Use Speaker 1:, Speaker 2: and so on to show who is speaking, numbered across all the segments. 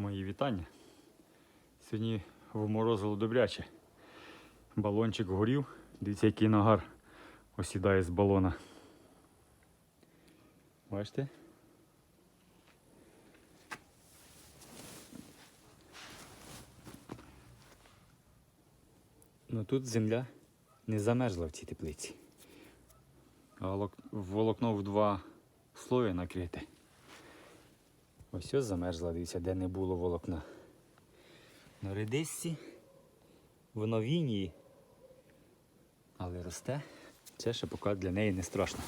Speaker 1: Мої вітання. Сьогодні вморозило добряче. Балончик горів. Дивіться, який нагар осідає з балона. Бачите? Ну тут земля не замерзла в цій теплиці. Волокно в два слої накрите. Ось ось замерзла, дивіться, де не було волокна. На редисці в інії, але росте. Це ще поки для неї не страшно.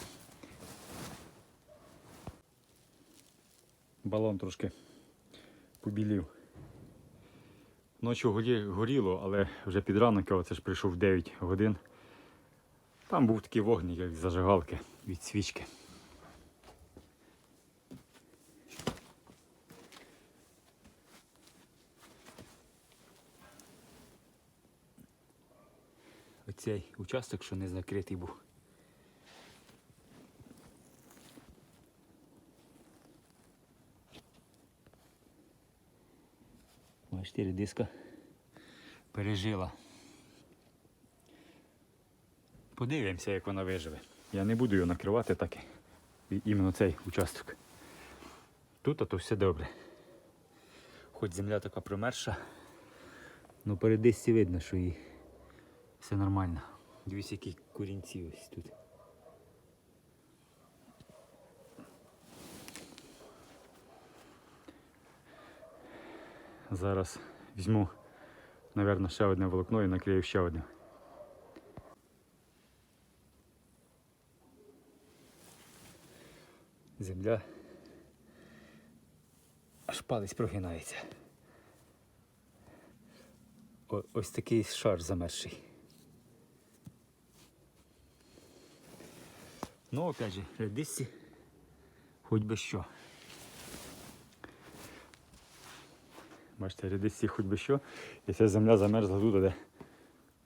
Speaker 1: Балон трошки побілів. Ночі горіло, але вже під ранок, оце ж прийшов 9 годин. Там був такий вогник, як зажигалки від свічки. Оцей участок, що не закритий був. Бачите, редиска пережила. Подивимося, як вона виживе. Я не буду його накривати так, іменно цей участок. Тут а то все добре. Хоч земля така промерша, ну перед дисці видно, що їй все нормально. Дивіться, які корінці ось тут. Зараз візьму, мабуть, ще одне волокно і накрию ще одне. Земля аж палець прогинається. О- ось такий шар замерзший. Ну, опять же, редисці хоч би що. Бачите, редисці хоч би що. І ця земля замерзла тут, де,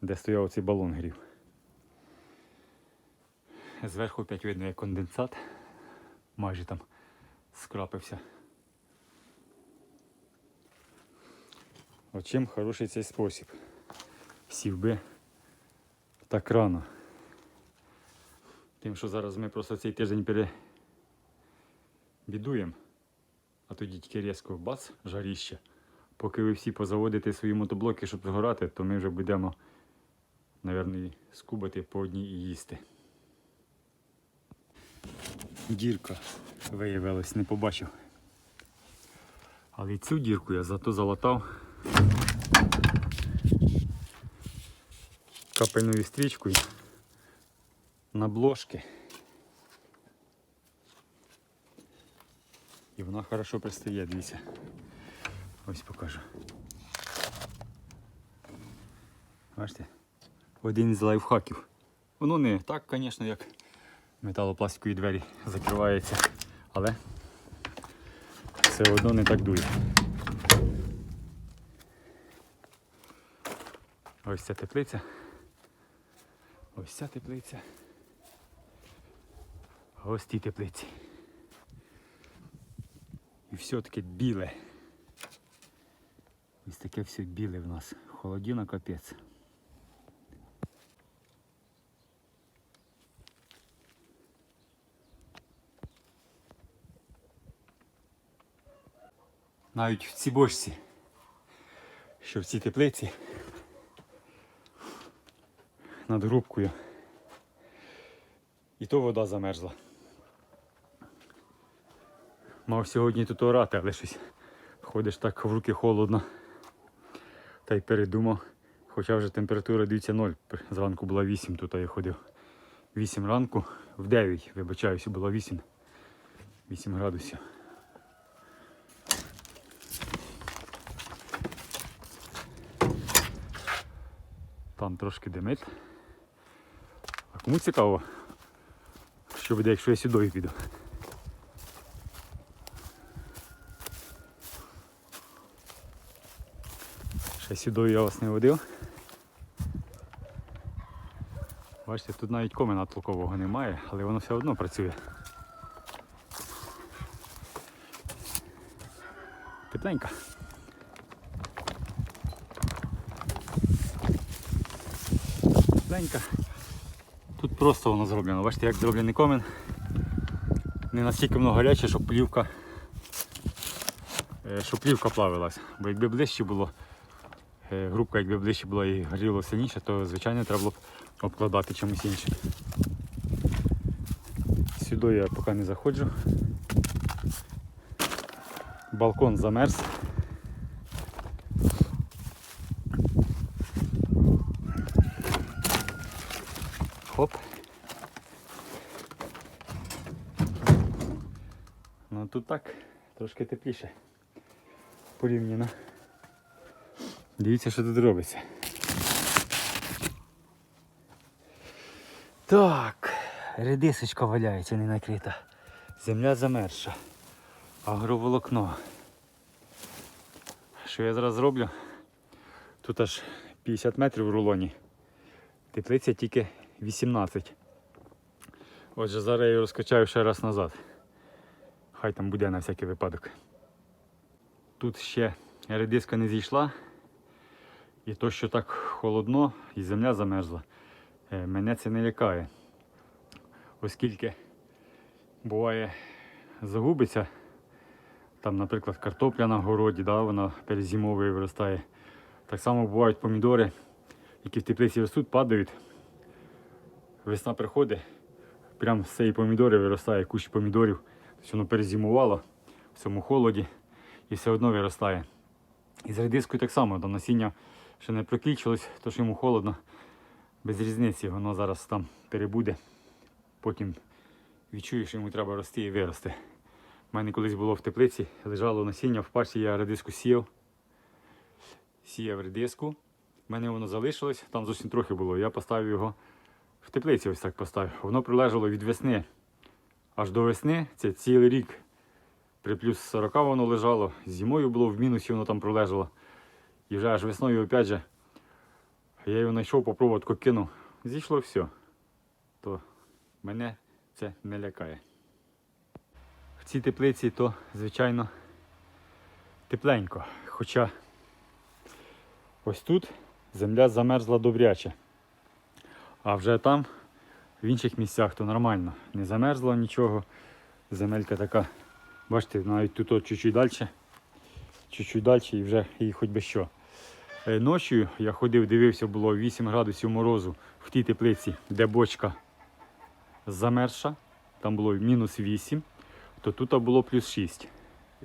Speaker 1: де стояв цей балон грів. Зверху опять видно як конденсат. Майже там скрапився. От чим хороший цей спосіб. Сів би так рано. Тим, що зараз ми просто цей тиждень перебідуємо, а тоді тільки різко бац, жаріще. Поки ви всі позаводите свої мотоблоки, щоб згорати, то ми вже будемо, мабуть, скубати по одній і їсти. Дірка виявилась, не побачив. Але цю дірку я зато залатав капельною стрічкою на бложки. І вона хорошо пристає, дивіться. Ось покажу. Бачите? Один з лайфхаків. Воно не так, звісно, як металопластикові двері закривається, але все одно не так дує. Ось ця теплиця. Ось ця теплиця. А ось ті теплиці. І все таке біле. Ось таке все біле в нас. Холодіна капець. Навіть в цій бочці, що в цій теплиці над грубкою. І то вода замерзла. Мав сьогодні тут орати, але щось ходиш так в руки холодно. Та й передумав. Хоча вже температура дивіться 0. Зранку була 8, тут я ходив. 8 ранку, в 9, вибачаюся, було 8. 8 градусів. Там трошки димить. А кому цікаво, що буде, якщо я сюди піду? Бачите, сюди я вас не водив. Бачите, тут навіть коміна толкового немає, але воно все одно працює. Петленька. Петленька. Тут просто воно зроблено, бачите, як зроблений комен. Не настільки много гаряче, щоб плівка е, щоб плівка плавилась, бо якби ближче було, грубка якби ближче була і горіло сильніше, то звичайно треба було б обкладати чимось іншим. Сюди я поки не заходжу. Балкон замерз. Хоп. Ну тут так, трошки тепліше. Порівняно. Дивіться, що тут робиться. Так, редисочка валяється не накрита. Земля замерша. Агроволокно. Що я зараз зроблю? Тут аж 50 метрів в рулоні. Теплиця тільки 18. Отже, зараз я її розкачаю ще раз назад. Хай там буде на всякий випадок. Тут ще редиска не зійшла. І то, що так холодно і земля замерзла, е, мене це не лякає. Оскільки буває загубиться, там, наприклад, картопля на городі, да, вона перезимовою виростає. Так само бувають помідори, які в теплиці ростуть, падають. Весна приходить, прямо з цієї помідори виростає кущ помідорів. Тобто воно перезимувало в цьому холоді і все одно виростає. І з редискою так само, там насіння ще не проклічилось, то що йому холодно. Без різниці, воно зараз там перебуде. Потім відчує, що йому треба рости і вирости. У мене колись було в теплиці, лежало насіння, в парсі я редиску сіяв. Сіяв редиску. У мене воно залишилось, там зовсім трохи було. Я поставив його в теплиці, ось так поставив. Воно прилежало від весни аж до весни. Це цілий рік. При плюс 40 воно лежало, зимою було в мінусі, воно там пролежало. І вже аж весною опять же, я його знайшов, попробував, тако кинув. Зійшло все. То мене це не лякає. В цій теплиці то, звичайно, тепленько. Хоча ось тут земля замерзла добряче. А вже там, в інших місцях, то нормально. Не замерзло нічого. Земелька така, бачите, навіть тут чуть-чуть далі. Чуть-чуть далі і вже і хоч би що. Е, Ночі я ходив, дивився, було 8 градусів морозу в тій теплиці, де бочка замерзша. Там було мінус 8, то тут було плюс 6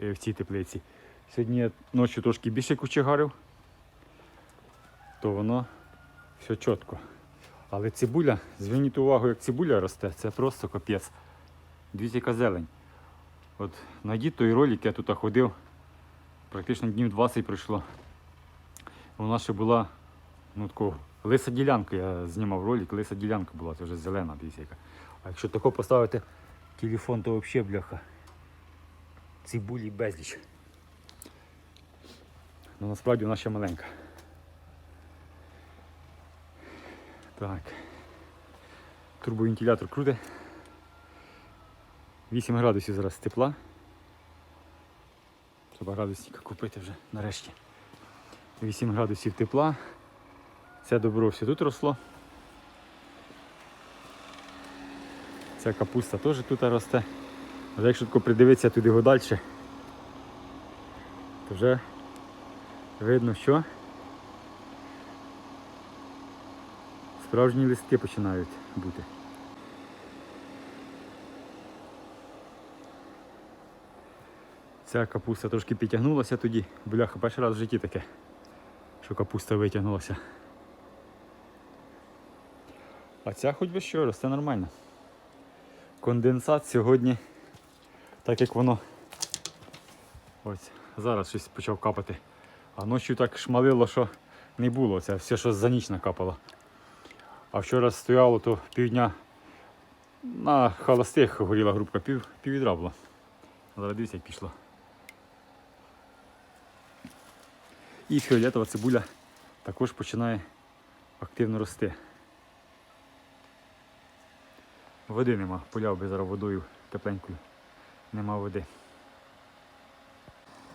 Speaker 1: е, в цій теплиці. Сьогодні я ночі трошки більше кучегарив, то воно все чітко. Але цибуля, зверніть увагу, як цибуля росте, це просто капець. Дивіться, яка зелень. От знайдіть той ролик, я тут ходив, практично днів 20 пройшло. Вона ще була ну, такого, лиса ділянка, я знімав ролик, лиса ділянка була, це вже зелена дивіться. А якщо тако поставити телефон, то взагалі бляха. Цибулі безліч. Ну насправді вона ще маленька. Так. Турбовентилятор крутить. 8 градусів зараз тепла. Треба градусника купити вже нарешті. 8 градусів тепла. Це добро все тут росло. Ця капуста теж тут росте. Але якщо тако придивитися туди його далі, то вже видно, що справжні листки починають бути. Ця капуста трошки підтягнулася тоді. Бляха, перший раз в житті таке, що капуста витягнулася. А ця хоч би що, росте нормально. Конденсат сьогодні, так як воно ось зараз щось почав капати. А ночі так шмалило, що не було. Це все, що за ніч накапало. А вчора стояло то півдня на холостих горіла грубка, пів, пів відра було. Зараз дивіться, як пішло. І фіолетова цибуля також починає активно рости. Води нема, поляв би зараз водою тепленькою. Нема води.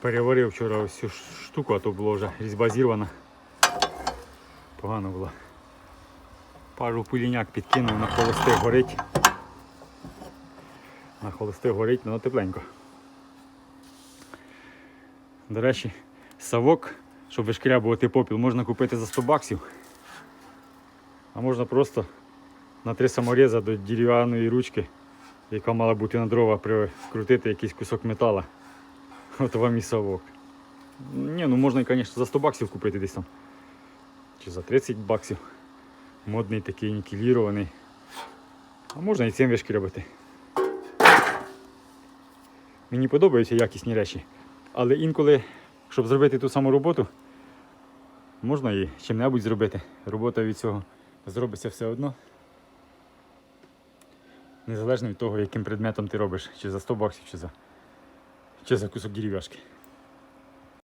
Speaker 1: Переварив вчора ось цю штуку, а то було вже різьба зірвана. Погано було. Пару пуліняк підкинув, на холостих горить. На холостих горить, ну тепленько. До речі, савок, щоб вишкрябувати попіл, можна купити за 100 баксів. А можна просто на три саморіза до дерев'яної ручки, яка мала бути на дрова, прикрутити якийсь кусок метала. От вам і совок. Ні, ну можна, звісно, за 100 баксів купити десь там. Чи за 30 баксів. Модний такий нікелірований. А можна і цим вишкрябати. Мені подобаються якісні речі. Але інколи, щоб зробити ту саму роботу, можна і чим-небудь зробити. Робота від цього зробиться все одно. Незалежно від того, яким предметом ти робиш, чи за 100 баксів, чи за, чи за кусок дерев'яшки.